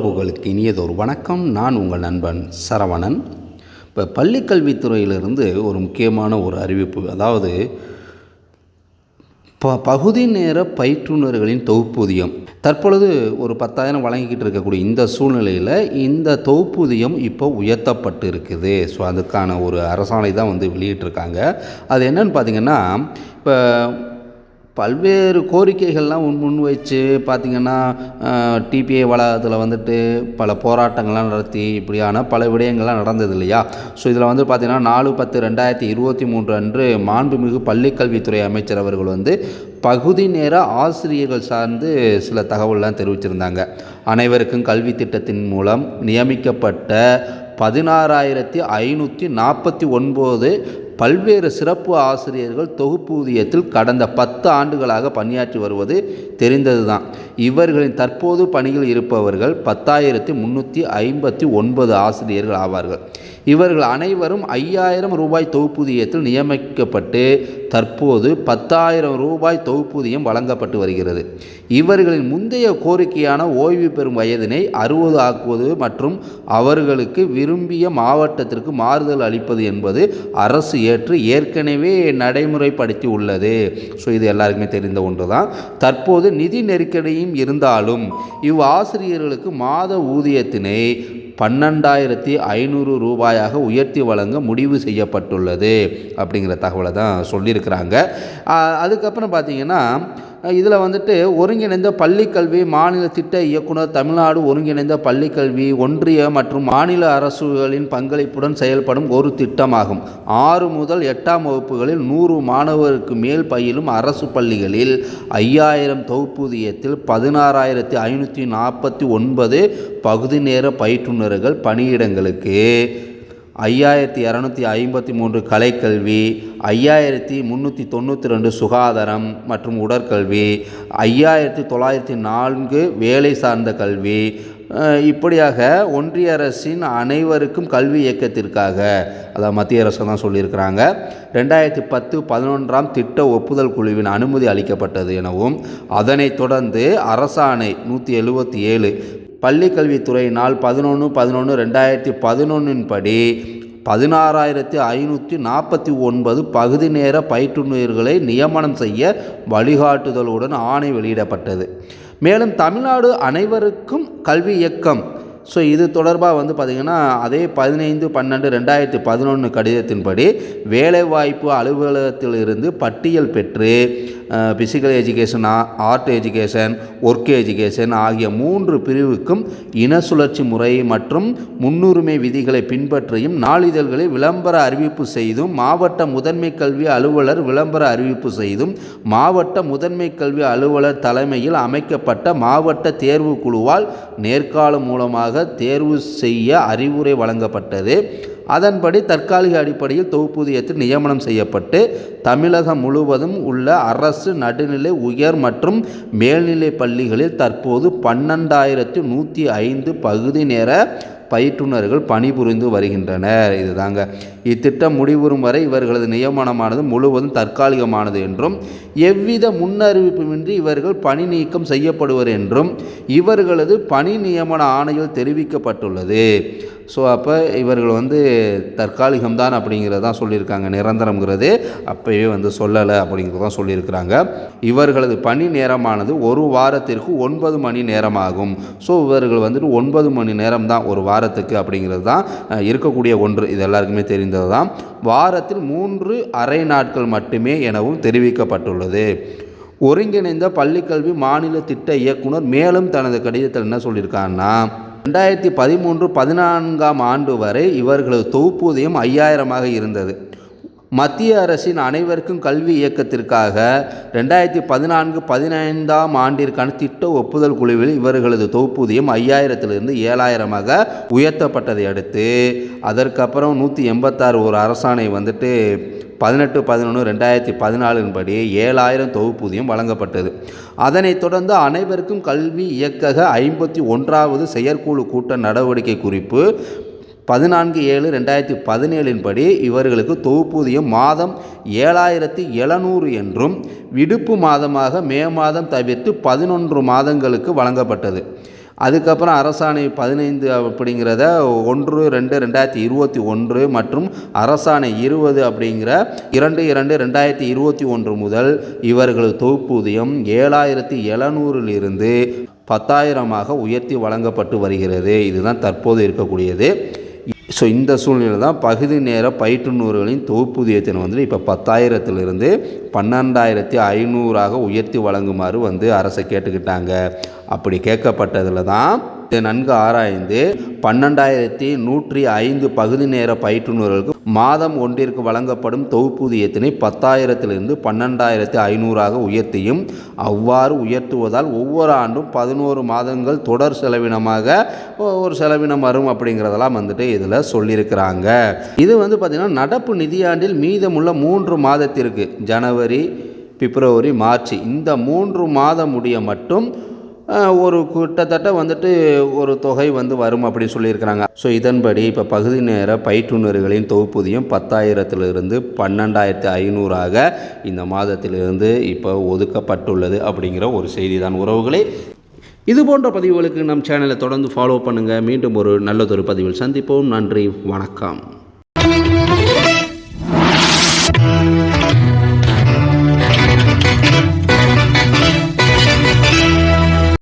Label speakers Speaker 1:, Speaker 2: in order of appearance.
Speaker 1: உறவுகளுக்கு இனியதொரு வணக்கம். நான் உங்கள் நண்பன் சரவணன். இப்போ பள்ளிக்கல்வித்துறையிலிருந்து ஒரு முக்கியமான ஒரு அறிவிப்பு. அதாவது ப பகுதி நேர பயிற்றுனர்களின் தொகுப்பூதியம். தற்பொழுது ஒரு பத்தாயிரம் வழங்கிக்கிட்டு இருக்கக்கூடிய இந்த சூழ்நிலையில் இந்த தொகுப்பூதியம் இப்போ உயர்த்தப்பட்டு இருக்குது ஸோ அதுக்கான ஒரு அரசாணை தான் வந்து வெளியிட்டிருக்காங்க. அது என்னன்னு பார்த்தீங்கன்னா இப்போ பல்வேறு கோரிக்கைகள்லாம் முன் முன் வச்சு பார்த்திங்கன்னா டிபிஐ வளாகத்தில் வந்துட்டு பல போராட்டங்கள்லாம் நடத்தி இப்படியான பல விடயங்கள்லாம் நடந்தது இல்லையா ஸோ இதில் வந்து பார்த்திங்கன்னா நாலு பத்து ரெண்டாயிரத்தி இருபத்தி மூன்று அன்று மாண்புமிகு பள்ளிக்கல்வித்துறை அமைச்சர் அவர்கள் வந்து பகுதி நேர ஆசிரியர்கள் சார்ந்து சில தகவல்லாம் தெரிவிச்சிருந்தாங்க. அனைவருக்கும் கல்வி திட்டத்தின் மூலம் நியமிக்கப்பட்ட பதினாறாயிரத்தி ஐநூற்றி நாற்பத்தி ஒன்பது பல்வேறு சிறப்பு ஆசிரியர்கள் தொகுப்பூதியத்தில் கடந்த பத்து ஆண்டுகளாக பணியாற்றி வருவது தெரிந்ததுதான். இவர்களின் தற்போது பணியில் இருப்பவர்கள் பத்தாயிரத்தி முந்நூற்றி ஐம்பத்தி ஒன்பது ஆசிரியர்கள் ஆவார்கள். இவர்கள் அனைவரும் ஐயாயிரம் ரூபாய் தொகுப்பூதியத்தில் நியமிக்கப்பட்டு தற்போது பத்தாயிரம் ரூபாய் தொகுப்பூதியம் வழங்கப்பட்டு வருகிறது. இவர்களின் முந்தைய கோரிக்கையான ஓய்வு பெறும் வயதினை அறுபது ஆக்குவது மற்றும் அவர்களுக்கு விரும்பிய மாவட்டத்திற்கு மாறுதல் அளிப்பது என்பது அரசு ஏற்று ஏற்கனவே நடைமுறைப்படுத்தி உள்ளது. ஸோ இது எல்லாருக்குமே தெரிந்த ஒன்று தான் தற்போது நிதி நெருக்கடியும் இருந்தாலும் இவ் ஆசிரியர்களுக்கு மாத ஊதியத்தினை பன்னெண்டாயிரத்தி ஐநூறு ரூபாயாக உயர்த்தி வழங்க முடிவு செய்யப்பட்டுள்ளது அப்படிங்கிற தகவலை தான் சொல்லியிருக்கிறாங்க. அதுக்கப்புறம் பார்த்திங்கன்னா இதில் வந்துட்டு ஒருங்கிணைந்த பள்ளிக்கல்வி மாநில திட்ட இயக்குனர் தமிழ்நாடு ஒருங்கிணைந்த பள்ளிக்கல்வி ஒன்றிய மற்றும் மாநில அரசுகளின் பங்களிப்புடன் செயல்படும் ஒரு திட்டமாகும். ஆறு முதல் எட்டாம் வகுப்புகளில் நூறு மாணவருக்கு மேல் பயிலும் அரசு பள்ளிகளில் ஐயாயிரம் தொகுப்பூதியத்தில் பதினாறாயிரத்தி ஐநூற்றி நாற்பத்தி ஒன்பது பகுதி நேர பயிற்றுநர்கள் பணியிடங்களுக்கு. ஐயாயிரத்தி இரநூத்தி ஐம்பத்தி மூன்று கலைக்கல்வி ஐயாயிரத்தி முந்நூற்றி தொண்ணூற்றி ரெண்டு சுகாதாரம் மற்றும் உடற்கல்வி ஐயாயிரத்தி தொள்ளாயிரத்தி நான்கு வேலை சார்ந்த கல்வி. இப்படியாக ஒன்றிய அரசின் அனைவருக்கும் கல்வி இயக்கத்திற்காக அதாவது மத்திய அரசு தான் சொல்லியிருக்கிறாங்க ரெண்டாயிரத்தி பத்து பதினொன்றாம் திட்ட ஒப்புதல் குழுவின் அனுமதி அளிக்கப்பட்டது எனவும் அதனைத் தொடர்ந்து அரசாணை நூற்றி எழுபத்தி ஏழு பள்ளிக்கல்வித்துறை நாள் பதினொன்று பதினொன்று ரெண்டாயிரத்தி பதினொன்றின் படி பதினாறாயிரத்தி ஐநூற்றி நாற்பத்தி ஒன்பது பகுதி நேர பயிற்றுநர்களை நியமனம் செய்ய வழிகாட்டுதலுடன் ஆணை வெளியிடப்பட்டது. மேலும் தமிழ்நாடு அனைவருக்கும் கல்வி இயக்கம். ஸோ இது தொடர்பாக வந்து பார்த்திங்கன்னா அதே பதினைந்து பன்னெண்டு ரெண்டாயிரத்தி பதினொன்று கடிதத்தின்படி வேலைவாய்ப்பு அலுவலகத்திலிருந்து பட்டியல் பெற்று physical education art education work education ஆகிய மூன்று பிரிவுக்கும் இன சுழற்சி முறை மற்றும் முன்னுரிமை விதிகளை பின்பற்றியும் நாளிதழ்களை விளம்பர அறிவிப்பு செய்தும் மாவட்ட முதன்மை கல்வி அலுவலர் விளம்பர அறிவிப்பு செய்தும் மாவட்ட முதன்மை கல்வி அலுவலர் தலைமையில் அமைக்கப்பட்ட மாவட்ட தேர்வு குழுவால் நேர்காலம் மூலமாக தேர்வு செய்ய அறிவுரை வழங்கப்பட்டது. அதன்படி தற்காலிக அடிப்படையில் தொகுப்பூதியத்தில் நியமனம் செய்யப்பட்டு தமிழகம் முழுவதும் உள்ள அரசு நடுநிலை உயர் மற்றும் மேல்நிலை பள்ளிகளில் தற்போது பன்னெண்டாயிரத்தி நூற்றி ஐந்து பகுதி நேர பயிற்றுனர்கள் பணிபுரிந்து வருகின்றனர். இதுதாங்க. இத்திட்டம் முடிவுறும் வரை இவர்களது நியமனமானது முழுவதும் தற்காலிகமானது என்றும் எவ்வித முன்னறிவிப்புமின்றி இவர்கள் பணி நீக்கம் செய்யப்படுவர் என்றும் இவர்களது பணி நியமன ஆணையில் தெரிவிக்கப்பட்டுள்ளது. ஸோ அப்போ இவர்கள் வந்து தற்காலிகம்தான் அப்படிங்கிறதான் சொல்லியிருக்காங்க நிரந்தரங்கிறது அப்போயே வந்து சொல்லலை அப்படிங்கிறது தான் சொல்லியிருக்கிறாங்க. இவர்களது பணி நேரமானது ஒரு வாரத்திற்கு ஒன்பது மணி நேரமாகும். ஸோ இவர்கள் வந்துட்டு ஒன்பது மணி நேரம் தான் ஒரு வாரத்துக்கு அப்படிங்கிறது தான் இருக்கக்கூடிய ஒன்று. இது எல்லாருக்குமே தெரிந்தது. செய்ததாம் வாரத்தில் மூன்று அரை நாட்கள் மட்டுமே எனவும் தெரிவிக்கப்பட்டுள்ளது. ஒருங்கிணைந்த பள்ளிக்கல்வி மாநில திட்ட இயக்குனர் மேலும் தனது கடிதத்தில் என்ன சொல்லியிருக்காங்கன்னா ரெண்டாயிரத்தி பதிமூன்று பதினான்காம் ஆண்டு வரை இவர்களது தொகுப்பூதியம் ஐயாயிரமாக இருந்தது. மத்திய அரசின் அனைவருக்கும் கல்வி இயக்கத்திற்காக ரெண்டாயிரத்தி பதினான்கு பதினைந்தாம் ஆண்டிற்கான திட்ட ஒப்புதல் குழுவில் இவர்களது தொகுப்பூதியம் ஐயாயிரத்திலிருந்து ஏழாயிரமாக உயர்த்தப்பட்டதை அடுத்து அதற்கப்புறம் நூற்றி எண்பத்தாறு ஒரு அரசாணை வந்துட்டு பதினெட்டு பதினொன்று ரெண்டாயிரத்தி பதினாலின் படி ஏழாயிரம் தொகுப்பூதியம் வழங்கப்பட்டது. அதனைத் தொடர்ந்து அனைவருக்கும் கல்வி இயக்கக ஐம்பத்தி ஒன்றாவது செயற்குழு கூட்ட நடவடிக்கை குறிப்பு பதினான்கு ஏழு ரெண்டாயிரத்தி பதினேழின் படி இவர்களுக்கு தொகுப்பூதியம் மாதம் ஏழாயிரத்தி எழுநூறு என்றும் விடுப்பு மாதமாக மே மாதம் தவிர்த்து பதினொன்று மாதங்களுக்கு வழங்கப்பட்டது. அதுக்கப்புறம் அரசாணை பதினைந்து அப்படிங்கிறத ஒன்று ரெண்டு ரெண்டாயிரத்தி இருபத்தி ஒன்று மற்றும் அரசாணை இருபது அப்படிங்கிற இரண்டு இரண்டு ரெண்டாயிரத்தி இருபத்தி ஒன்று முதல் இவர்கள் தொகுப்பூதியம் ஏழாயிரத்தி எழுநூறிலிருந்து பத்தாயிரமாக உயர்த்தி வழங்கப்பட்டு வருகிறது. இதுதான் தற்போது இருக்கக்கூடியது. ஸோ இந்த சூழ்நிலை தான் பகுதி நேர பயிற்றுநூறுகளின் தொகுப்பூதியத்தினை வந்து இப்போ பத்தாயிரத்திலிருந்து பன்னெண்டாயிரத்தி ஐநூறாக உயர்த்தி வழங்குமாறு வந்து அரசை கேட்டுக்கிட்டாங்க. அப்படி கேட்கப்பட்டதில் தான் நன்கு ஆராய்ந்து பன்னெண்டாயிரத்தி நூற்றி ஐந்து பகுதி நேர பயிற்றுநர்களுக்கு மாதம் ஒன்றிற்கு வழங்கப்படும் தொகுப்பூதியத்தினை பத்தாயிரத்திலிருந்து பன்னெண்டாயிரத்தி ஐநூறாக உயர்த்தியும் அவ்வாறு உயர்த்துவதால் ஒவ்வொரு ஆண்டும் பதினோரு மாதங்கள் தொடர் செலவினமாக ஒரு செலவினம் வரும் அப்படிங்கிறதெல்லாம் வந்துட்டு இதில் சொல்லியிருக்கிறாங்க. இது வந்து பார்த்திங்கன்னா நடப்பு நிதியாண்டில் மீதமுள்ள மூன்று மாதத்திற்கு ஜனவரி பிப்ரவரி மார்ச் இந்த மூன்று மாதம் முடிய மட்டும் ஒரு கிட்டத்தட்ட வந்துட்டு ஒரு தொகை வந்து வரும் அப்படின்னு சொல்லியிருக்கிறாங்க. ஸோ இதன்படி இப்போ பகுதி நேர பயிற்றுநர்களின் தொகுப்பூதியம் பத்தாயிரத்திலிருந்து பன்னெண்டாயிரத்து ஐநூறாக இந்த மாதத்திலிருந்து இப்போ ஒதுக்கப்பட்டுள்ளது அப்படிங்கிற ஒரு செய்தி தான் உறவுகளே. இது போன்ற பதிவுகளுக்கு நம் சேனலை தொடர்ந்து ஃபாலோ பண்ணுங்கள் மீண்டும் ஒரு நல்லதொரு பதிவில் சந்திப்போம். நன்றி. வணக்கம்.